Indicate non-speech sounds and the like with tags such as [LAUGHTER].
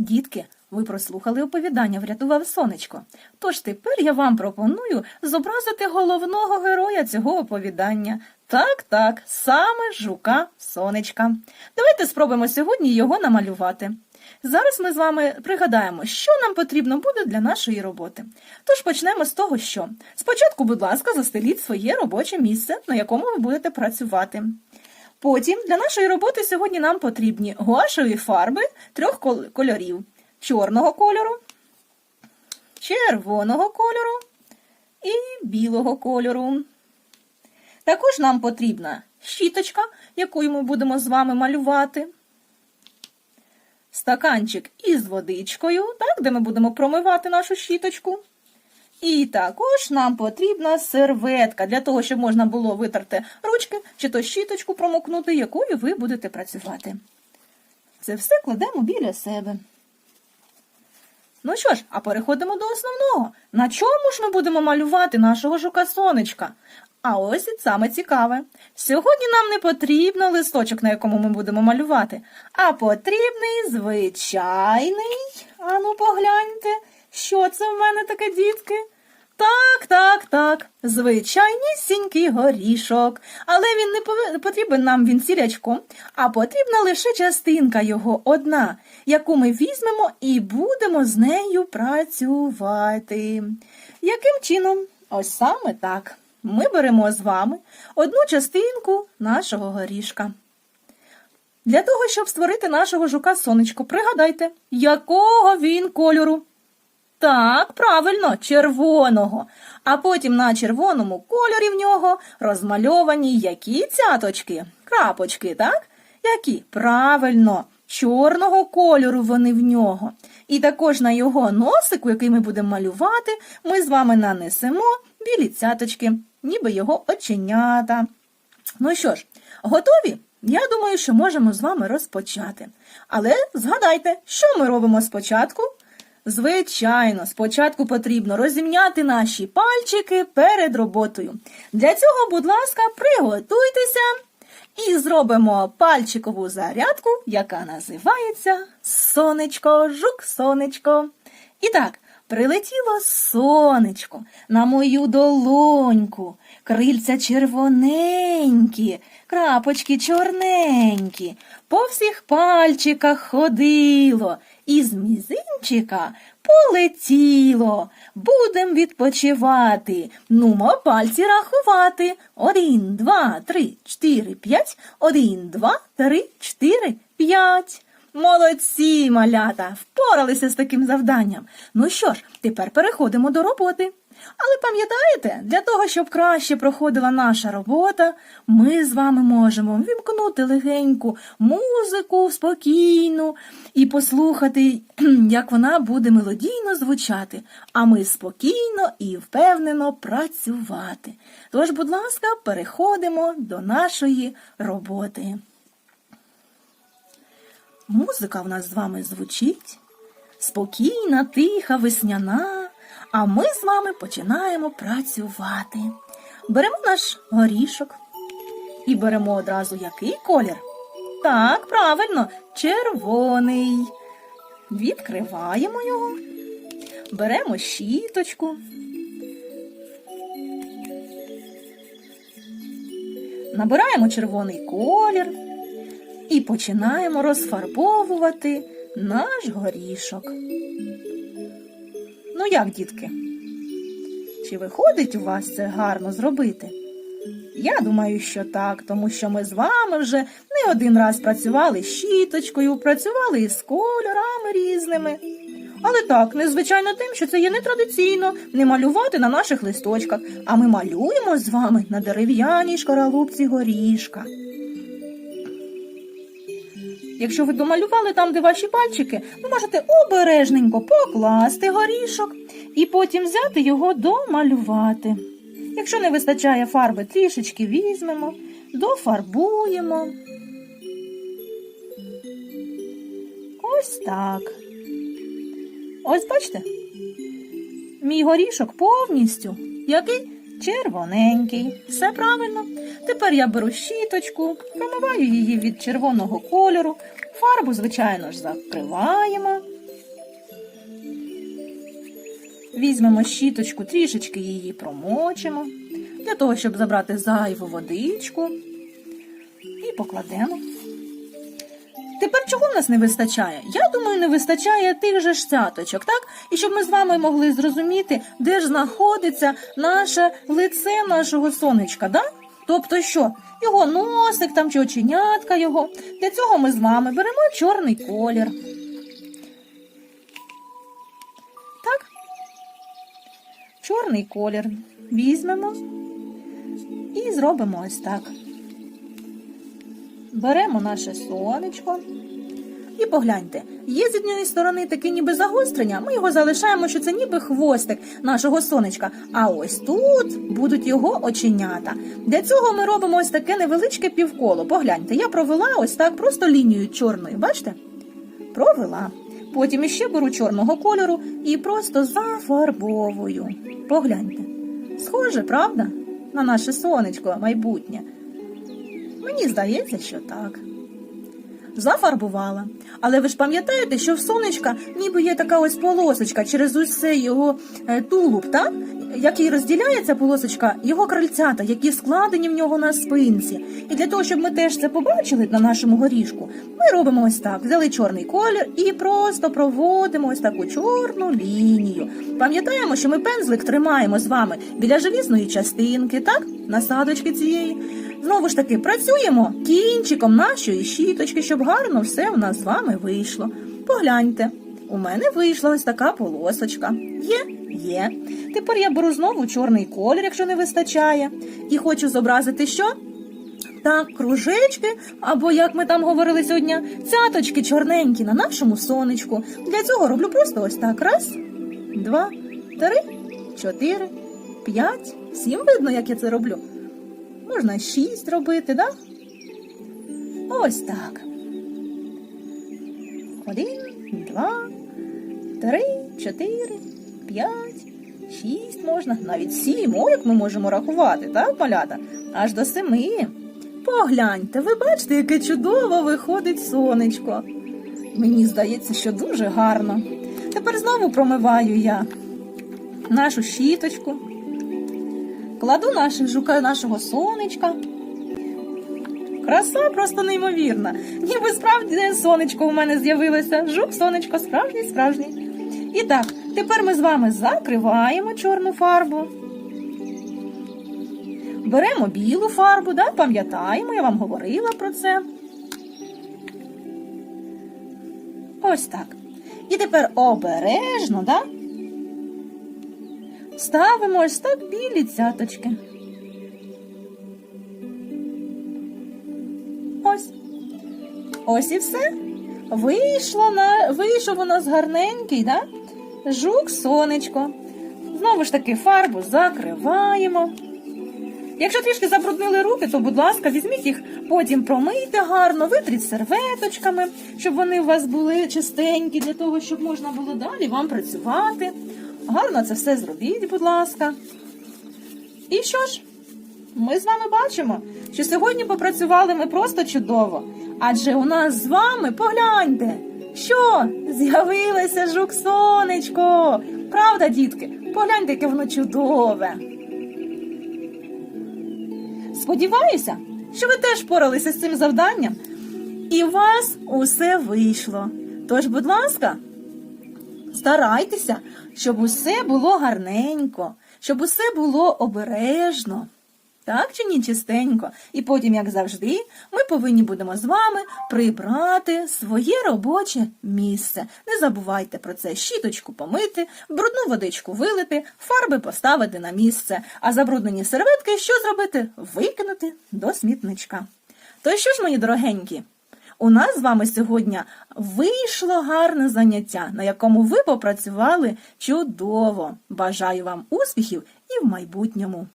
Дітки, ви прослухали оповідання Врятував сонечко. Тож тепер я вам пропоную зобразити головного героя цього оповідання. Так, так, саме жука сонечка. Давайте спробуємо сьогодні його намалювати. Зараз ми з вами пригадаємо, що нам потрібно буде для нашої роботи. Тож почнемо з того, що спочатку, будь ласка, застеліть своє робоче місце, на якому ви будете працювати. Потім для нашої роботи сьогодні нам потрібні гуашеві фарби трьох кольорів: чорного кольору, червоного кольору і білого кольору. Також нам потрібна щіточка, якою ми будемо з вами малювати. Стаканчик із водичкою, так, де ми будемо промивати нашу щіточку. І також нам потрібна серветка для того, щоб можна було витерти ручки чи то щіточку промокнути, якою ви будете працювати. Це все кладемо біля себе. Ну що ж, а переходимо до основного. На чому ж ми будемо малювати нашого жука сонечка? А ось і саме цікаве. Сьогодні нам не потрібно листочок, на якому ми будемо малювати, а потрібний звичайний. Ану, погляньте, що це в мене таке, дітки? Так, так, так, звичайнісінький горішок. Але він не потрібен нам він цілячком, а потрібна лише частинка його одна, яку ми візьмемо і будемо з нею працювати. Яким чином? Ось саме так. Ми беремо з вами одну частинку нашого горішка. Для того, щоб створити нашого жука сонечко, пригадайте, якого він кольору. Так, правильно, червоного. А потім на червоному кольорі в нього розмальовані які цяточки? Крапочки, так? Які? Правильно, чорного кольору вони в нього. І також на його носику, який ми будемо малювати, ми з вами нанесемо білі цяточки, ніби його оченята. Ну що ж, готові? Я думаю, що можемо з вами розпочати. Але згадайте, що ми робимо спочатку? Звичайно, спочатку потрібно розімняти наші пальчики перед роботою. Для цього, будь ласка, приготуйтеся і зробимо пальчикову зарядку, яка називається Сонечко, жук, сонечко. І так, прилетіло сонечко на мою долоньку, крильця червоненькі, крапочки чорненькі, по всіх пальчиках ходило, і з мізинчика полетіло. Будем відпочивати. Нумо пальці рахувати. Один, два, три, чотири, п'ять. Один, два, три, чотири, п'ять. Молодці, малята, впоралися з таким завданням. Ну що ж, тепер переходимо до роботи. Але пам'ятаєте, для того, щоб краще проходила наша робота, ми з вами можемо вімкнути легеньку музику спокійну і послухати, [CLEARS THROAT] як вона буде мелодійно звучати, а ми спокійно і впевнено працювати. Тож, будь ласка, переходимо до нашої роботи. Музика в нас з вами звучить спокійна, тиха, весняна, а ми з вами починаємо працювати. Беремо наш горішок і беремо одразу який колір? Так, правильно, червоний. Відкриваємо його, беремо щіточку. Набираємо червоний колір і починаємо розфарбовувати наш горішок. Ну як, дітки? Чи виходить у вас це гарно зробити? Я думаю, що так, тому що ми з вами вже не один раз працювали з щіточкою, працювали із кольорами різними. Але так, незвичайно тим, що це є нетрадиційно не малювати на наших листочках, а ми малюємо з вами на дерев'яній шкаралупці горішка. Якщо ви домалювали там, де ваші пальчики, ви можете обережненько покласти горішок і потім взяти його домалювати. Якщо не вистачає фарби, трішечки візьмемо, дофарбуємо. Ось так. Ось бачите? Мій горішок повністю який червоненький. Все правильно. Тепер я беру щіточку, промиваю її від червоного кольору. Фарбу, звичайно ж, закриваємо. Візьмемо щіточку, трішечки її промочимо, для того, щоб забрати зайву водичку, і покладемо. Тепер чого в нас не вистачає? Я думаю, не вистачає тих же ж цяточок, так? І щоб ми з вами могли зрозуміти, де ж знаходиться наше лице нашого сонечка, да? Тобто що? Його носик там чи оченятка його. Для цього ми з вами беремо чорний колір. Так? Чорний колір візьмемо і зробимо ось так. Беремо наше сонечко. І погляньте, є з однієї сторони таке ніби загострення, ми його залишаємо, що це ніби хвостик нашого сонечка. А ось тут будуть його оченята. Для цього ми робимо ось таке невеличке півколо. Погляньте, я провела ось так просто лінією чорною, бачите? Провела. Потім іще беру чорного кольору і просто зафарбовую. Погляньте. Схоже, правда? На наше сонечко майбутнє. Мені здається, що так. Зафарбувала. Але ви ж пам'ятаєте, що в сонечка ніби є така ось полосочка через усе його е, тулуб, так? Який розділяє ця полосочка, його крильцята, які складені в нього на спинці. І для того, щоб ми теж це побачили на нашому горішку, ми робимо ось так: взяли чорний колір і просто проводимо ось таку чорну лінію. Пам'ятаємо, що ми пензлик тримаємо з вами біля желізної частинки, так? Насадочки цієї. Знову ж таки, працюємо кінчиком нашої щіточки, щоб гарно все в нас з вами вийшло. Погляньте, у мене вийшла ось така полосочка. Є? Є. Тепер я беру знову чорний колір, якщо не вистачає, і хочу зобразити що? Так, кружечки, або як ми там говорили сьогодні, цяточки чорненькі на нашому сонечку. Для цього роблю просто ось так. Раз, два, три, чотири, п'ять, сім. Видно, як я це роблю. Можна шість робити, да? Ось так. Один, два, три, чотири, п'ять, шість можна, навіть сім. О, як ми можемо рахувати, так, малята? Аж до семи. Погляньте, ви бачите, яке чудово виходить сонечко. Мені здається, що дуже гарно. Тепер знову промиваю я нашу щіточку. Кладу наше жука нашого сонечка. Краса просто неймовірна. Ніби справді сонечко у мене з'явилося. Жук, сонечко, справжній, справжній. І так, тепер ми з вами закриваємо чорну фарбу. Беремо білу фарбу, да? пам'ятаємо, я вам говорила про це. Ось так. І тепер обережно, да? Ставимо ось так білі цяточки. Ось. Ось і все. Вийшло на... Вийшов у нас гарненький, да? Жук сонечко. Знову ж таки, фарбу закриваємо. Якщо трішки забруднили руки, то, будь ласка, візьміть їх, потім промийте гарно, витріть серветочками, щоб вони у вас були чистенькі, для того, щоб можна було далі вам працювати. Гарно це все зробіть, будь ласка. І що ж? Ми з вами бачимо, що сьогодні попрацювали ми просто чудово. Адже у нас з вами, погляньте, що з'явилося жук сонечко. Правда, дітки? Погляньте, яке воно чудове. Сподіваюся, що ви теж впоралися з цим завданням, і у вас усе вийшло. Тож, будь ласка, старайтеся, щоб усе було гарненько, щоб усе було обережно. Так чи ні, чистенько. І потім, як завжди, ми повинні будемо з вами прибрати своє робоче місце. Не забувайте про це щіточку помити, брудну водичку вилити, фарби поставити на місце, а забруднені серветки що зробити? Викинути до смітничка. То що ж, мої дорогенькі? У нас з вами сьогодні вийшло гарне заняття, на якому ви попрацювали чудово. Бажаю вам успіхів і в майбутньому.